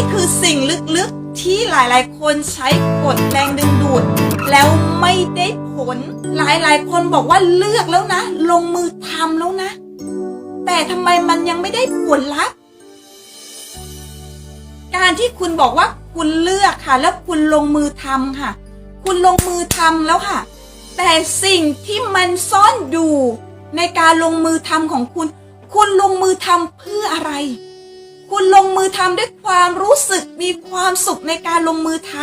นี่คือสิ่งลึกๆที่หลายๆ คนใช้กดแรงดึงดูด แล้วไม่ได้ผล หลายๆ คนบอกว่าเลือกแล้วนะ ลงมือทำแล้วนะ แต่ทำไมมันยังไม่ได้ผลลัพธ์การที่คุณบอกว่าคุณเลือกค่ะ แล้วคุณลงมือทำค่ะ คุณลงมือทำแล้วค่ะ แต่สิ่งที่มันซ่อนอยู่ในการลงมือทำของคุณ คุณลงมือทำเพื่ออะไร คุณลงมือทำด้วยความรู้สึกมีความสุขในการลงมือท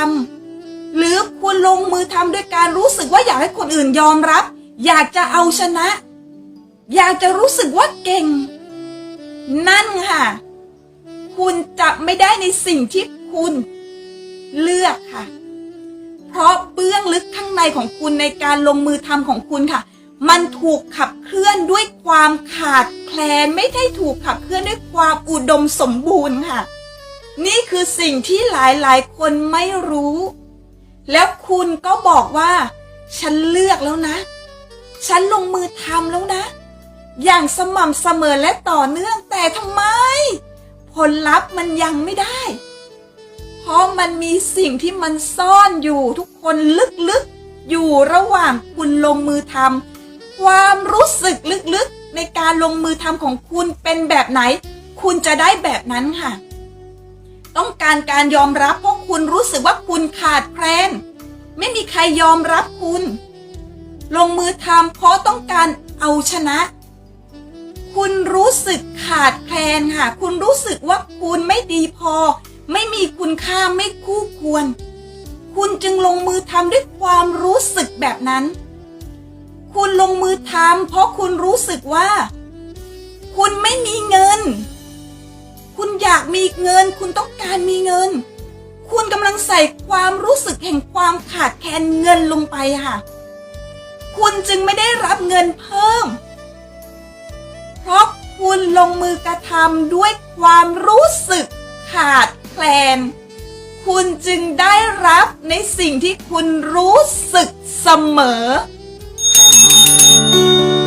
ำหรือคุณลงมือทำด้วยการรู้สึกว่าอยากให้คนอื่นยอมรับ อยากจะเอาชนะ อยากจะรู้สึกว่าเก่ง นั่นค่ะ คุณจะไม่ได้ในสิ่งที่คุณเลือกค่ะ เพราะเบื้องลึกข้างในของคุณในการลงมือทำของคุณค่ะ มันถูกขับเลื่อนด้วยความขาดแคลนไม่ได้ถูกขับเคลื่อนด้วยความอุดมสมบูรณ์ค่ะ นี่คือสิ่งที่หลายๆคนไม่รู้ แล้วคุณก็บอกว่า ฉันเลือกแล้วนะ ฉันลงมือทำแล้วนะ อย่างสม่ำเสมอและต่อเนื่องแต่ทำไม ผลลัพธ์มันยังไม่ได้ เพราะมันมีสิ่งที่มันซ่อนอยู่ทุกคนลึกๆ อยู่ระหว่างคุณลงมือทำ ความรู้สึกลึกๆในการลงมือทำของคุณเป็นแบบไหน คุณจะได้แบบนั้นค่ะ ต้องการการยอมรับเพราะคุณรู้สึกว่าคุณขาดแคลนไม่มีใครยอมรับคุณ ลงมือทำเพราะต้องการเอาชนะ คุณรู้สึกขาดแคลนค่ะ คุณรู้สึกว่าคุณไม่ดีพอ ไม่มีคุณค่าไม่คู่ควร คุณจึงลงมือทำด้วยความรู้สึกแบบนั้น ทำเพราะคุณรู้สึกว่า คุณไม่มีเงิน คุณอยากมีเงิน คุณต้องการมีเงิน คุณกำลังใส่ความรู้สึกแห่งความขาดแคลนเงินลงไปค่ะ คุณจึงไม่ได้รับเงินเพิ่ม เพราะคุณลงมือกระทำด้วยความรู้สึกขาดแคลน คุณจึงได้รับในสิ่งที่คุณรู้สึกเสมอ Música